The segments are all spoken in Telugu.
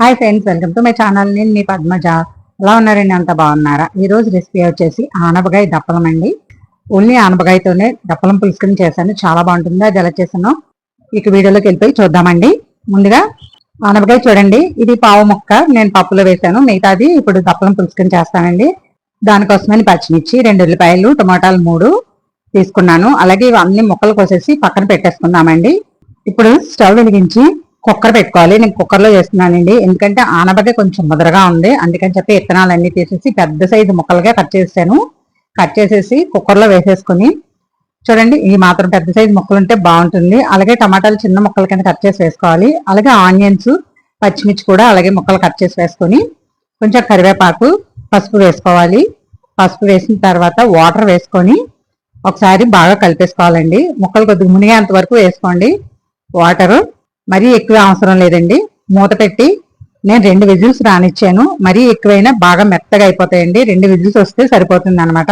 Hi friends welcome to my channel నేను మీ పద్మజ. ఎలా ఉన్నారండి అంత బాగున్నారా? ఈరోజు రెసిపీ వచ్చేసి ఆనపకాయ దప్పలం అండి. ఓన్లీ ఆనపకాయతోనే దప్పలం పులుసుకుని చేశాను. చాలా బాగుంటుంది. అది ఎలా చేశాను ఇక వీడియోలోకి వెళ్ళిపోయి చూద్దామండి. ముందుగా ఆనపకాయ చూడండి. ఇది పావు ముక్క నేను పప్పులో వేశాను. మిగతాది ఇప్పుడు దప్పలం పులుసుకుని చేస్తానండి. దానికోసమని పచ్చిమిర్చి రెండు ఉల్లిపాయలు టమాటాలు మూడు తీసుకున్నాను. అలాగే ఇవన్నీ ముక్కలు కోసేసి పక్కన పెట్టేసుకుందామండి. ఇప్పుడు స్టవ్ వెలిగించి కుక్కర్ పెట్టుకోవాలి. నేను కుక్కర్లో చేస్తున్నానండి. ఎందుకంటే ఆనపకాయ కొంచెం ముదరగా ఉంది. అందుకని చెప్పి విత్తనాలన్నీ తీసేసి పెద్ద సైజు ముక్కలుగా కట్ చేసాను కట్ చేసేసి కుక్కర్లో వేసేసుకుని చూడండి ఈ మాత్రం పెద్ద సైజు ముక్కలు ఉంటే బాగుంటుంది. అలాగే టమాటాలు చిన్న ముక్కల కింద కట్ చేసి వేసుకోవాలి. అలాగే ఆనియన్స్ పచ్చిమిర్చి కూడా అలాగే ముక్కలు కట్ చేసి వేసుకొని కొంచెం కరివేపాకు పసుపు వేసుకోవాలి. పసుపు వేసిన తర్వాత వాటర్ వేసుకొని ఒకసారి బాగా కలిపేసుకోవాలండి. ముక్కలు కొద్దిగా మునిగేంత వరకు వేసుకోండి. వాటరు మరీ ఎక్కువ అవసరం లేదండి. మూత పెట్టి నేను రెండు విజిల్స్ రానిచ్చాను. మరీ ఎక్కువైనా బాగా మెత్తగా అయిపోతాయండి. రెండు విజిల్స్ వస్తే సరిపోతుంది అనమాట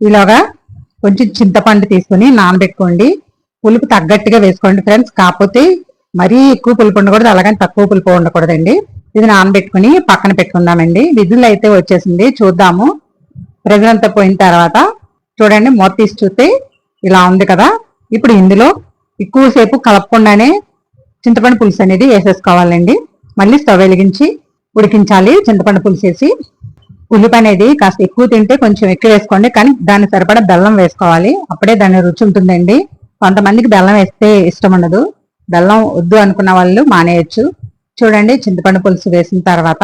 ఈలోగా కొంచెం చింతపండు తీసుకుని నానబెట్టుకోండి. పులుపు తగ్గట్టుగా వేసుకోండి ఫ్రెండ్స్. కాకపోతే మరీ ఎక్కువ పులుపు ఉండకూడదు. అలాగని తక్కువ పులుపు ఉండకూడదండి. ఇది నానబెట్టుకుని పక్కన పెట్టుకుందామండి. విజిల్ అయితే వచ్చేసింది. చూద్దాము. ప్రజలంతా పోయిన తర్వాత చూడండి. మూత తీసి చూస్తే ఇలా ఉంది కదా. ఇప్పుడు ఇందులో ఎక్కువసేపు కలపకుండానే చింతపండు పులుసు అనేది వేసేసుకోవాలండి. మళ్ళీ స్టవ్ వెలిగించి ఉడికించాలి. చింతపండు పులుసు వేసి ఉల్లిపాయ అనేది కాస్త ఎక్కువ తింటే కొంచెం ఎక్కువ వేసుకోండి. కానీ దాన్ని సరిపడా బెల్లం వేసుకోవాలి. అప్పుడే దాని రుచి ఉంటుందండి. కొంతమందికి బెల్లం వేస్తే ఇష్టం ఉండదు. బెల్లం వద్దు అనుకున్న వాళ్ళు మానేయచ్చు. చూడండి చింతపండు పులుసు వేసిన తర్వాత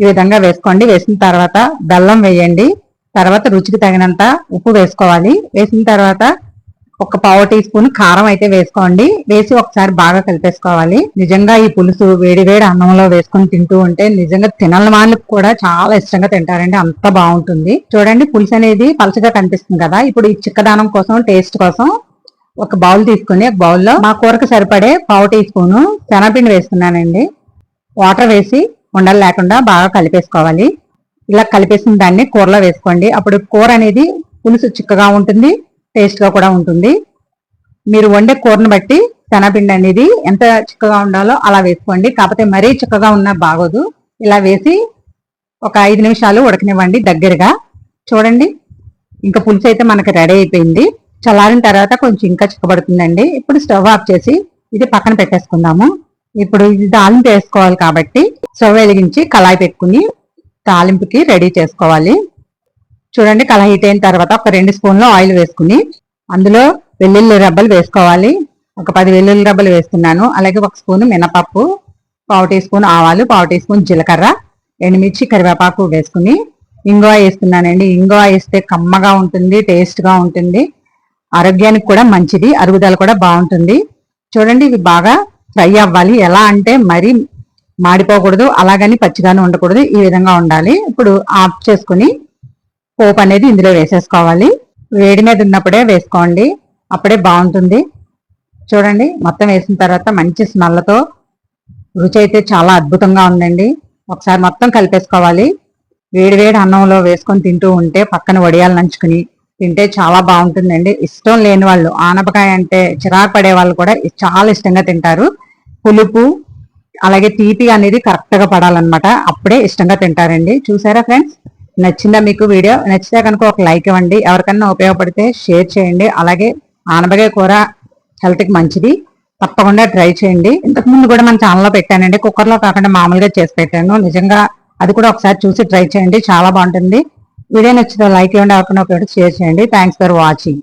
ఈ విధంగా వేసుకోండి. వేసిన తర్వాత బెల్లం వేయండి. తర్వాత రుచికి తగినంత ఉప్పు వేసుకోవాలి. వేసిన తర్వాత ఒక పావు టీ స్పూన్ కారం అయితే వేసుకోండి. వేసి ఒకసారి బాగా కలిపేసుకోవాలి. నిజంగా ఈ పులుసు వేడి వేడి అన్నంలో వేసుకొని తింటూ ఉంటే నిజంగా తినని వాళ్ళకి కూడా చాలా ఇష్టంగా తింటారండి. అంత బాగుంటుంది. చూడండి పులుసు అనేది పలచగా కనిపిస్తుంది కదా. ఇప్పుడు ఈ చిక్కదానం కోసం టేస్ట్ కోసం ఒక బౌల్ తీసుకుని ఒక బౌల్లో మా కూరకు సరిపడే పావు టీ స్పూన్ శనగపిండి వేస్తున్నానండి వాటర్ వేసి ఉండలు లేకుండా బాగా కలిపేసుకోవాలి. ఇలా కలిపేసిన దాన్ని కూరలో వేసుకోండి. అప్పుడు కూర అనేది పులుసు చిక్కగా ఉంటుంది. టేస్ట్గా కూడా ఉంటుంది. మీరు వండే కూరను బట్టి శనగపిండి అనేది ఎంత చిక్కగా ఉండాలో అలా వేసుకోండి. కాకపోతే మరీ చిక్కగా ఉన్నా బాగోదు. ఇలా వేసి ఒక ఐదు నిమిషాలు ఉడకనివ్వండి దగ్గరగా. చూడండి. ఇంకా పులుసు అయితే మనకి రెడీ అయిపోయింది. చల్లారిన తర్వాత కొంచెం ఇంకా చిక్కబడుతుందండి. ఇప్పుడు స్టవ్ ఆఫ్ చేసి ఇది పక్కన పెట్టేసుకుందాము. ఇప్పుడు ఇది తాలింపు వేసుకోవాలి కాబట్టి స్టవ్ వెలిగించి కళాయి పెట్టుకుని తాలింపుకి రెడీ చేసుకోవాలి. చూడండి కళ హీట్ అయిన తర్వాత ఒక రెండు స్పూన్లు ఆయిల్ వేసుకుని అందులో వెల్లుల్లి రబ్బలు వేసుకోవాలి. ఒక పది వెల్లుల్లి రబ్బలు వేస్తున్నాను అలాగే ఒక స్పూన్ మినపప్పు పావు టీ స్పూన్ ఆవాలు పావు టీ స్పూన్ జీలకర్ర ఎండుమిర్చి కరివేపాకు వేసుకుని ఇంగువ వేస్తున్నానండి ఇంగువ వేస్తే కమ్మగా ఉంటుంది టేస్ట్గా ఉంటుంది. ఆరోగ్యానికి కూడా మంచిది అరుగుదల కూడా బాగుంటుంది. చూడండి ఇవి బాగా ఫ్రై అవ్వాలి. ఎలా అంటే మరి మాడిపోకూడదు అలాగని పచ్చిగానే ఉండకూడదు ఈ విధంగా ఉండాలి. ఇప్పుడు ఆఫ్ చేసుకుని పోపు అనేది ఇందులో వేసేసుకోవాలి. వేడి మీద ఉన్నప్పుడే వేసుకోండి. అప్పుడే బాగుంటుంది. చూడండి మొత్తం వేసిన తర్వాత మంచి స్మెల్తో రుచి అయితే చాలా అద్భుతంగా ఉందండి. ఒకసారి మొత్తం కలిపేసుకోవాలి. వేడి వేడి అన్నంలో వేసుకొని తింటూ ఉంటే పక్కన వడియాలు నంచుకుని తింటే చాలా బాగుంటుందండి. ఇష్టం లేని వాళ్ళు ఆనపకాయ అంటే చిరాకు పడే వాళ్ళు కూడా చాలా ఇష్టంగా తింటారు. పులుపు అలాగే తీపి అనేది కరెక్ట్గా పడాలన్నమాట. అప్పుడే ఇష్టంగా తింటారండి. చూసారా ఫ్రెండ్స్ నచ్చిందా మీకు వీడియో? నచ్చితే కనుక ఒక లైక్ ఇవ్వండి. ఎవరికన్నా ఉపయోగపడితే షేర్ చేయండి. అలాగే ఆనబగాయ కూర హెల్త్కి మంచిది. తప్పకుండా ట్రై చేయండి. ఇంతకుముందు కూడా మన ఛానల్లో పెట్టానండి. కుక్కర్లో కాకుండా మామూలుగా చేసి పెట్టాను. నిజంగా అది కూడా ఒకసారి చూసి ట్రై చేయండి. చాలా బాగుంటుంది. వీడియో నచ్చితే లైక్ ఇవ్వండి. ఎవరికన్నా ఒకటి షేర్ చేయండి. Thanks for watching